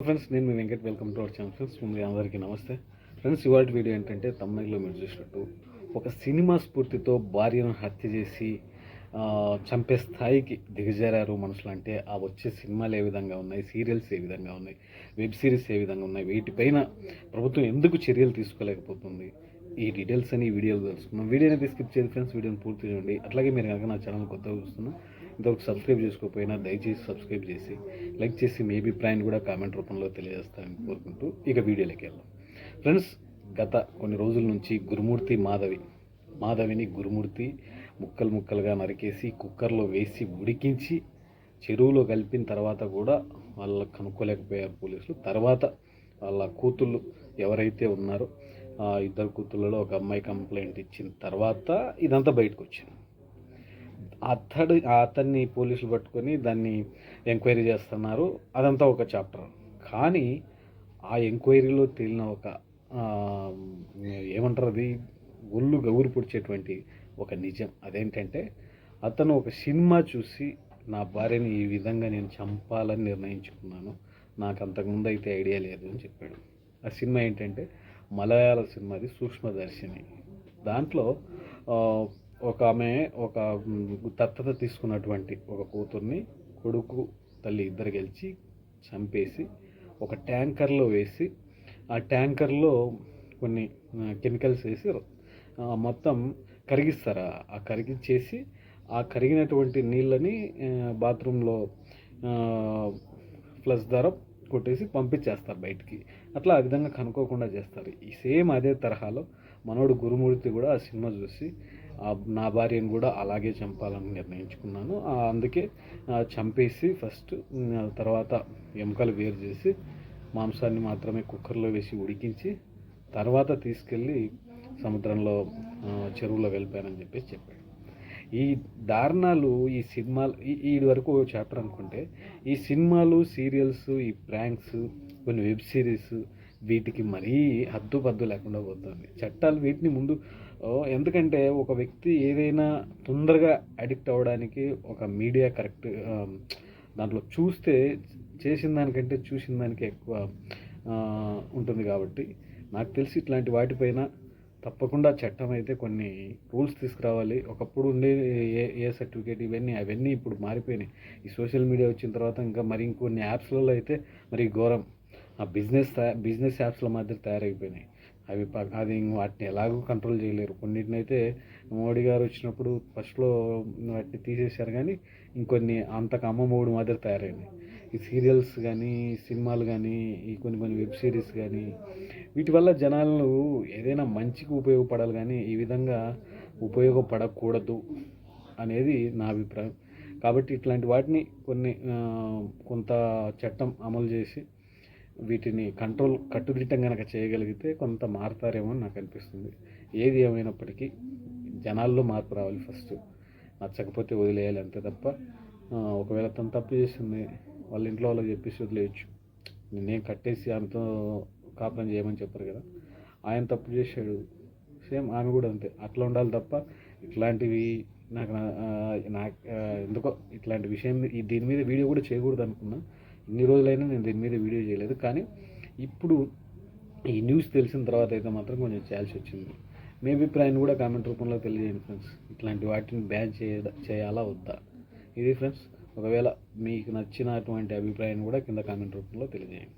Friends నేను మీ Venkat. Welcome to our channel. Friends ముందు అందరికీ నమస్తే. ఫ్రెండ్స్ ఇవాళ వీడియో ఏంటంటే తమిళలో మీరు చూసినట్టు ఒక సినిమా స్ఫూర్తితో భార్యను హత్య చేసి చంపే స్థాయికి దిగజారారు మనుషులు అంటే ఆ వచ్చే సినిమాలు ఏ విధంగా ఉన్నాయి సీరియల్స్ ఏ విధంగా ఉన్నాయి వెబ్ సిరీస్ ఏ విధంగా ఉన్నాయి వీటిపైన ప్రభుత్వం ఎందుకు చర్యలు తీసుకోలేకపోతుంది ఈ డీటెయిల్స్ అని వీడియోలు వీడియోలో తెలుసుకున్నాం వీడియోని అయితే స్కిప్ చేయండి ఫ్రెండ్స్ వీడియోని పూర్తి చేయండి అట్లాగే మీరు కనుక నా ఛానల్ కొత్తగా చూస్తున్నా ఇంతవరకు సబ్స్క్రైబ్ చేసుకోకపోయినా దయచేసి సబ్స్క్రైబ్ చేసి లైక్ చేసి మీ అభిప్రాయాన్ని కూడా కామెంట్ రూపంలో తెలియజేస్తారని కోరుకుంటూ ఇక వీడియోలోకి వెళ్దాం. ఫ్రెండ్స్ గత కొన్ని రోజుల నుంచి గురుమూర్తి మాధవి మాధవిని గురుమూర్తి ముక్కలు ముక్కలుగా నరికేసి కుక్కర్లో వేసి ఉడికించి చెరువులో కలిపిన తర్వాత కూడా వాళ్ళ కనుక్కోలేకపోయారు పోలీసులు. తర్వాత వాళ్ళ కూతుళ్ళు ఎవరైతే ఉన్నారో ఇద్దరు కూతుళ్ళలో ఒక అమ్మాయి కంప్లైంట్ ఇచ్చిన తర్వాత ఇదంతా బయటకు వచ్చింది. అతడు అతన్ని పోలీసులు పట్టుకొని దాన్ని ఎంక్వైరీ చేస్తున్నారు. అదంతా ఒక చాప్టర్. కానీ ఆ ఎంక్వైరీలో తేలిన ఒక ఏమంటారు అది ఒళ్ళు గౌరు పొడిచేటువంటి ఒక నిజం అదేంటంటే అతను ఒక సినిమా చూసి నా భార్యని ఈ విధంగా నేను చంపాలని నిర్ణయించుకున్నాను. నాకు అంతకుముందు అయితే ఐడియా లేదు అని చెప్పాడు. ఆ సినిమా ఏంటంటే మలయాళ సినిమాది సూక్ష్మదర్శిని. దాంట్లో ఒక ఆమె ఒక దత్తత తీసుకున్నటువంటి ఒక కూతుర్ని కొడుకు తల్లి ఇద్దరు గెలిచి చంపేసి ఒక ట్యాంకర్లో వేసి ఆ ట్యాంకర్లో కొన్ని కెమికల్స్ వేసి మొత్తం కరిగిస్తారు? ఆ- ఆ కరిగించేసి ఆ కరిగినటువంటి నీళ్ళని బాత్రూంలో ఫ్లష్ ద్వారా కొట్టేసి పంపించేస్తారు బయటికి. అట్లా ఆ విధంగా కనుక్కోకుండా చేస్తారు. ఈ సేమ్ అదే తరహాలో మనోడు గురుమూర్తి కూడా ఆ సినిమా చూసి నా భార్యను కూడా అలాగే చంపాలని నిర్ణయించుకున్నాను. అందుకే చంపేసి ఫస్ట్ తర్వాత ఎముకలు వేరు చేసి మాంసాన్ని మాత్రమే కుక్కర్లో వేసి ఉడికించి తర్వాత తీసుకెళ్ళి సముద్రంలో చెరువులో వెళ్ళిపోయానని చెప్పేసి చెప్పాడు. ఈ దారుణాలు ఈ సినిమాలు ఈ- వరకు చాప్టర్ అనుకుంటే ఈ సినిమాలు సీరియల్స్ ఈ ప్రాంక్స్ కొన్ని వెబ్ సిరీస్ వీటికి మరీ హద్దు పద్దు లేకుండా పోతుంది. చట్టాలు వీటిని ముందు ఎందుకంటే ఒక వ్యక్తి ఏదైనా తొందరగా అడిక్ట్ అవ్వడానికి ఒక మీడియా కరెక్ట్ దాంట్లో చూస్తే చేసిన దానికంటే చూసిన దానికి ఎక్కువ ఉంటుంది కాబట్టి నాకు తెలిసి ఇట్లాంటి వాటిపైన తప్పకుండా చట్టం అయితే కొన్ని రూల్స్ తీసుకురావాలి. ఒకప్పుడు ఉండే ఏ ఏ సర్టిఫికేట్ ఇవన్నీ అవన్నీ ఇప్పుడు మారిపోయినాయి. ఈ సోషల్ మీడియా వచ్చిన తర్వాత ఇంకా మరి ఇంకొన్ని యాప్స్లలో అయితే మరి ఘోరం. ఆ బిజినెస్ బిజినెస్ యాప్స్ల మాదిరి తయారైపోయినాయి. అవి ప- అది వాటిని ఎలాగో కంట్రోల్ చేయలేరు. కొన్నిటినైతే మోడీ గారు వచ్చినప్పుడు ఫస్ట్లో వాటిని తీసేశారు కానీ ఇంకొన్ని అంతకు అమ్మ మూడు మాదిరి తయారైనాయి. ఈ సీరియల్స్ కానీ సినిమాలు కానీ ఈ కొన్ని కొన్ని వెబ్ సిరీస్ కానీ వీటి వల్ల జనాలు ఏదైనా మంచికి ఉపయోగపడాలి కానీ ఈ విధంగా ఉపయోగపడకూడదు అనేది నా అభిప్రాయం. కాబట్టి ఇట్లాంటి వాటిని కొన్ని కొంత చట్టం అమలు చేసి వీటిని కంట్రోల్ కట్టుదిట్టం కనుక చేయగలిగితే కొంత మారుతారేమో అని నాకు అనిపిస్తుంది. ఏది ఏమైనప్పటికీ జనాల్లో మార్పు రావాలి ఫస్ట్. నచ్చకపోతే వదిలేయాలి అంతే తప్ప ఒకవేళ తను తప్పు చేసింది వాళ్ళ ఇంట్లో వాళ్ళకి చెప్పేసి వదిలేయచ్చు. నేనేం కట్టేసి ఆమెతో కాపురం చేయమని చెప్పారు కదా. ఆయన తప్పు చేశాడు. సేమ్ ఆమె కూడా అంతే. అట్లా ఉండాలి తప్ప ఇట్లాంటివి నాకు నా- నాకు ఎందుకో ఇట్లాంటి విషయం దీని మీద వీడియో కూడా చేయకూడదు అనుకున్నా. ఇన్ని రోజులైనా నేను దీని మీద వీడియో చేయలేదు. కానీ ఇప్పుడు ఈ న్యూస్ తెలిసిన తర్వాత అయితే మాత్రం కొంచెం చేయాల్సి వచ్చింది. మీ అభిప్రాయాన్ని కూడా కామెంట్ రూపంలో తెలియజేయండి ఫ్రెండ్స్. ఇట్లాంటి వాటిని బ్యాన్ చేయ చేయాలా వద్దా? ఇది ఫ్రెండ్స్ ఒకవేళ మీకు నచ్చినటువంటి అభిప్రాయాన్ని కూడా కింద కామెంట్ రూపంలో తెలియజేయండి.